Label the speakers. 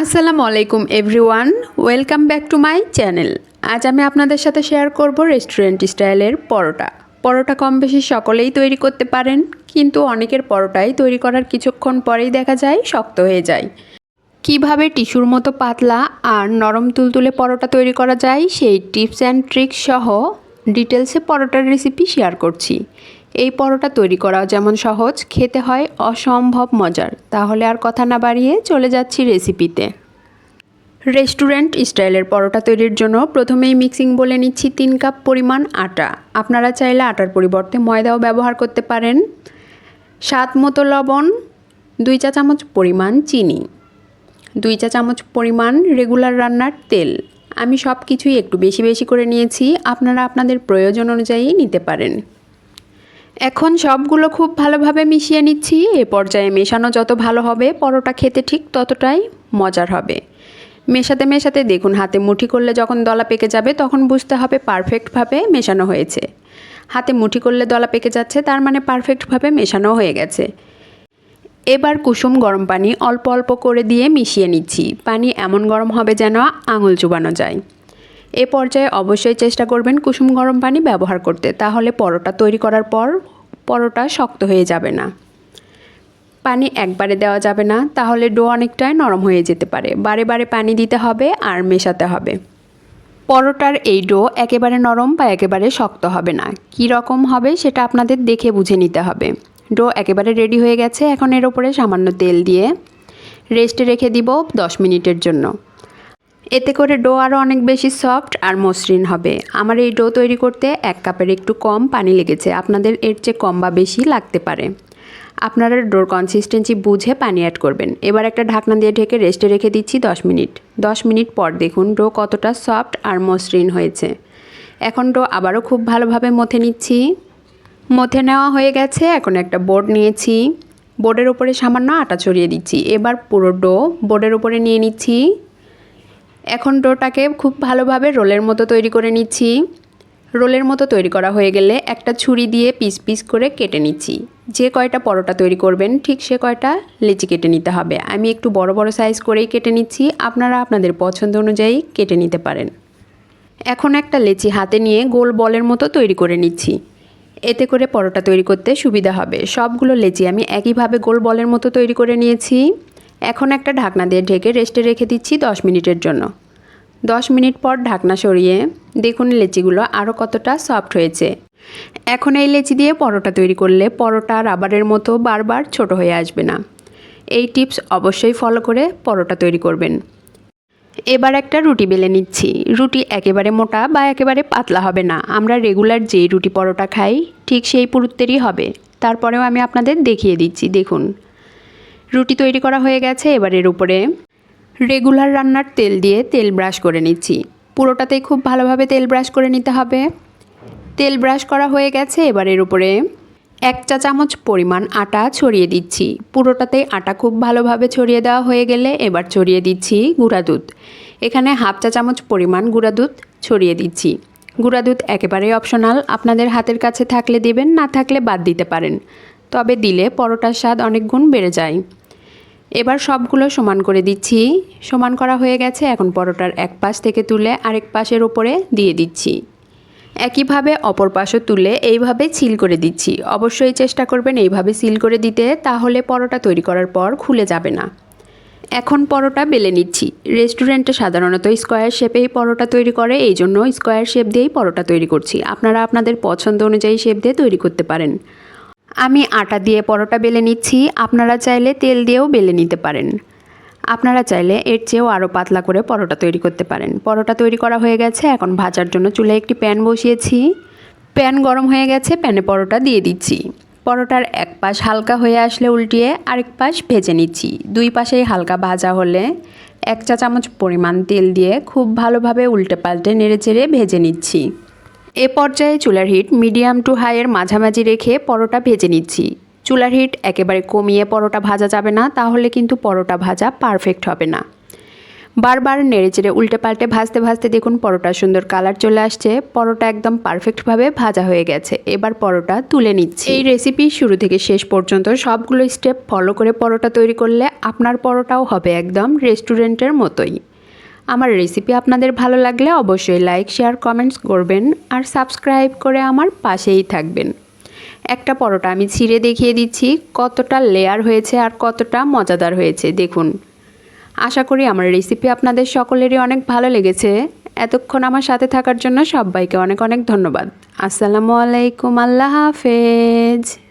Speaker 1: আসসালামু আলাইকুম everyone welcome back to my channel আজ আমি আপনাদের সাথে শেয়ার করব রেস্টুরেন্ট স্টাইলের পরোটা। পরোটা কম বেশি সকলেই তৈরি করতে পারেন, কিন্তু অনেকের পরোটাই তৈরি করার কিছুক্ষণ পরেই দেখা যায় শক্ত হয়ে যায়। কীভাবে টিস্যুর মতো পাতলা আর নরম তুলতুলে পরোটা তৈরি করা যায়, সেই টিপস অ্যান্ড ট্রিক্স সহ ডিটেলসে পরোটার রেসিপি শেয়ার করছি। এই পরোটা তৈরি করাও যেমন সহজ, খেতে হয় অসম্ভব মজার। তাহলে আর কথা না বাড়িয়ে চলে যাচ্ছি রেসিপিতে। রেস্টুরেন্ট স্টাইলের পরোটা তৈরির জন্য প্রথমেই মিক্সিং বলে নিচ্ছি তিন কাপ পরিমাণ আটা। আপনারা চাইলে আটার পরিবর্তে ময়দাও ব্যবহার করতে পারেন। স্বাদ মতো লবণ, দুই চা চামচ পরিমাণ চিনি, দুই চা চামচ পরিমাণ রেগুলার রান্নার তেল। আমি সব কিছুই একটু বেশি বেশি করে নিয়েছি, আপনারা আপনাদের প্রয়োজন অনুযায়ী নিতে পারেন। এখন সবগুলো খুব ভালোভাবে মিশিয়ে নিচ্ছি। এ পর্যায়ে মেশানো যত ভালো হবে, পরোটা খেতে ঠিক ততটাই মজার হবে। মেশাতে মেশাতে দেখুন, হাতে মুঠি করলে যখন দলা পেকে যাবে, তখন বুঝতে হবে পারফেক্টভাবে মেশানো হয়েছে। হাতে মুঠি করলে দলা পেকে যাচ্ছে, তার মানে পারফেক্টভাবে মেশানো হয়ে গেছে। এবার কুসুম গরম পানি অল্প অল্প করে দিয়ে মিশিয়ে নিচ্ছি। পানি এমন গরম হবে যেন আঙুল চুবানো যায়। এ পর্যায়ে অবশ্যই চেষ্টা করবেন কুসুম গরম পানি ব্যবহার করতে। তাহলে পরোটা তৈরি করার পর পরোটা শক্ত হয়ে যাবে না। পানি একবারে দেওয়া যাবে না, তাহলে ডো অনেকটাই নরম হয়ে যেতে পারে। বারে বারে পানি দিতে হবে আর মেশাতে হবে। পরোটার এই ডো একেবারে নরম বা একেবারে শক্ত হবে না। কী রকম হবে সেটা আপনাদের দেখে বুঝে নিতে হবে। ডো একেবারে রেডি হয়ে গেছে, এখন এর ওপরে সামান্য তেল দিয়ে রেস্টে রেখে দিব দশ মিনিটের জন্য। এতে করে ডো আরও অনেক বেশি সফট আর মসৃণ হবে। আমার এই ডো তৈরি করতে এক কাপের একটু কম পানি লেগেছে, আপনাদের এর চেয়ে কম বা বেশি লাগতে পারে। আপনারা ডোর কনসিস্টেন্সি বুঝে পানি অ্যাড করবেন। এবার একটা ঢাকনা দিয়ে ঢেকে রেস্টে রেখে দিচ্ছি দশ মিনিট। দশ মিনিট পর দেখুন ডো কতটা সফট আর মসৃণ হয়েছে। এখন ডো আবারও খুব ভালোভাবে মথে নিচ্ছি। মথে নেওয়া হয়ে গেছে, এখন একটা বোর্ড নিয়েছি। বোর্ডের উপরে সামান্য আটা ছড়িয়ে দিচ্ছি। এবার পুরো ডো বোর্ডের উপরে নিয়ে নিচ্ছি। এখন ডোটাকে খুব ভালোভাবে রোলের মতো তৈরি করে নিচ্ছি। রোলের মতো তৈরি করা হয়ে গেলে একটা ছুরি দিয়ে পিস পিস করে কেটে নিচ্ছি। যে কয়টা পরোটা তৈরি করবেন, ঠিক সে কয়টা লেচি কেটে নিতে হবে। আমি একটু বড় বড় সাইজ করেই কেটে নিচ্ছি, আপনারা আপনাদের পছন্দ অনুযায়ী কেটে নিতে পারেন। এখন একটা লেচি হাতে নিয়ে গোল বলের মতো তৈরি করে নিচ্ছি। এতে করে পরোটা তৈরি করতে সুবিধা হবে। সবগুলো লেচি আমি একইভাবে গোল বলের মতো তৈরি করে নিয়েছি। এখন একটা ঢাকনা দিয়ে ঢেকে রেস্টে রেখে দিচ্ছি দশ মিনিটের জন্য। দশ মিনিট পর ঢাকনা সরিয়ে দেখুন লেচিগুলো আরও কতটা সফট হয়েছে। এখন এই লেচি দিয়ে পরোটা তৈরি করলে পরোটা রাবারের মতো বারবার ছোট হয়ে আসবে না। এই টিপস অবশ্যই ফলো করে পরোটা তৈরি করবেন। এবার একটা রুটি বেলে নিচ্ছি। রুটি একেবারে মোটা বা একেবারে পাতলা হবে না। আমরা রেগুলার যেই রুটি পরোটা খাই, ঠিক সেই পুরুত্বেরই হবে। তারপরেও আমি আপনাদের দেখিয়ে দিচ্ছি, দেখুন। রুটি তৈরি করা হয়ে গেছে এবার এর উপরে রেগুলার রান্নার তেল দিয়ে তেল ব্রাশ করে নিচ্ছি। পুরোটাতেই খুব ভালোভাবে তেল ব্রাশ করে নিতে হবে। তেল ব্রাশ করা হয়ে গেছে এবার এর উপরে এক চা চামচ পরিমাণ আটা ছড়িয়ে দিচ্ছি। পুরোটাতেই আটা খুব ভালোভাবে ছড়িয়ে দেওয়া হয়ে গেলে এবার ছড়িয়ে দিচ্ছি গুঁড়া দুধ। এখানে হাফ চা চামচ পরিমাণ গুঁড়া দুধ ছড়িয়ে দিচ্ছি। গুঁড়া দুধ একেবারেই অপশনাল, আপনাদের হাতের কাছে থাকলে দেবেন, না থাকলে বাদ দিতে পারেন। তবে দিলে পরোটার স্বাদ অনেক গুণ বেড়ে যায়। এবার সবগুলো সমান করে দিচ্ছি। সমান করা হয়ে গেছে এখন পরোটার এক পাশ থেকে তুলে আরেক পাশের ওপরে দিয়ে দিচ্ছি। একইভাবে অপর পাশও তুলে এইভাবে সিল করে দিচ্ছি। অবশ্যই চেষ্টা করবেন এইভাবে সিল করে দিতে, তাহলে পরোটা তৈরি করার পর খুলে যাবে না। এখন পরোটা বেলে নিচ্ছি। রেস্টুরেন্টে সাধারণত স্কোয়ার শেপেই পরোটা তৈরি করে এই জন্য স্কোয়ার শেপ দিয়েই পরোটা তৈরি করছি। আপনারা আপনাদের পছন্দ অনুযায়ী শেপ দিয়ে তৈরি করতে পারেন। আমি আটা দিয়ে পরোটা বেলে নিচ্ছি। আপনারা চাইলে তেল দিয়েও বেলে নিতে পারেন। আপনারা চাইলে এর চেয়েও আরও পাতলা করে পরোটা তৈরি করতে পারেন। পরোটা তৈরি করা হয়ে গেছে, এখন ভাজার জন্য চুলে একটি প্যান বসিয়েছি। প্যান গরম হয়ে গেছে, প্যানে পরোটা দিয়ে দিচ্ছি। পরোটার এক পাশ হালকা হয়ে আসলে উল্টিয়ে আরেক পাশ ভেজে নিচ্ছি। দুই পাশেই হালকা ভাজা হলে এক চা চামচ পরিমাণ তেল দিয়ে খুব ভালোভাবে উল্টে পাল্টে নেড়ে চেড়ে ভেজে নিচ্ছি। এ পর্যায়ে চুলার হিট মিডিয়াম টু হাইয়ের মাঝামাঝি রেখে পরোটা ভেজে নিচ্ছি। চুলার হিট একেবারে কমিয়ে পরোটা ভাজা যাবে না, তাহলে কিন্তু পরোটা ভাজা পারফেক্ট হবে না। বারবার নেড়েচেড়ে উল্টে পাল্টে ভাজতে ভাজতে দেখুন পরোটা সুন্দর কালার চলে আসছে। পরোটা একদম পারফেক্টভাবে ভাজা হয়ে গেছে। এবার পরোটা তুলে নিচ্ছি। এই রেসিপি শুরু থেকে শেষ পর্যন্ত সবগুলো স্টেপ ফলো করে পরোটা তৈরি করলে আপনার পরোটাও হবে একদম রেস্টুরেন্টের মতোই। আমার রেসিপি আপনাদের ভালো লাগলে অবশ্যই লাইক শেয়ার কমেন্টস করবেন আর সাবস্ক্রাইব করে আমার পাশেই থাকবেন। একটা পরোটা আমি ছিঁড়ে দেখিয়ে দিচ্ছি, কতটা লেয়ার হয়েছে আর কতটা মজাদার হয়েছে, দেখুন। আশা করি আমার রেসিপি আপনাদের সকলেরই অনেক ভালো লেগেছে। এতক্ষণ আমার সাথে থাকার জন্য সবাইকে অনেক অনেক ধন্যবাদ। আসসালামু আলাইকুম, আল্লাহ হাফেজ।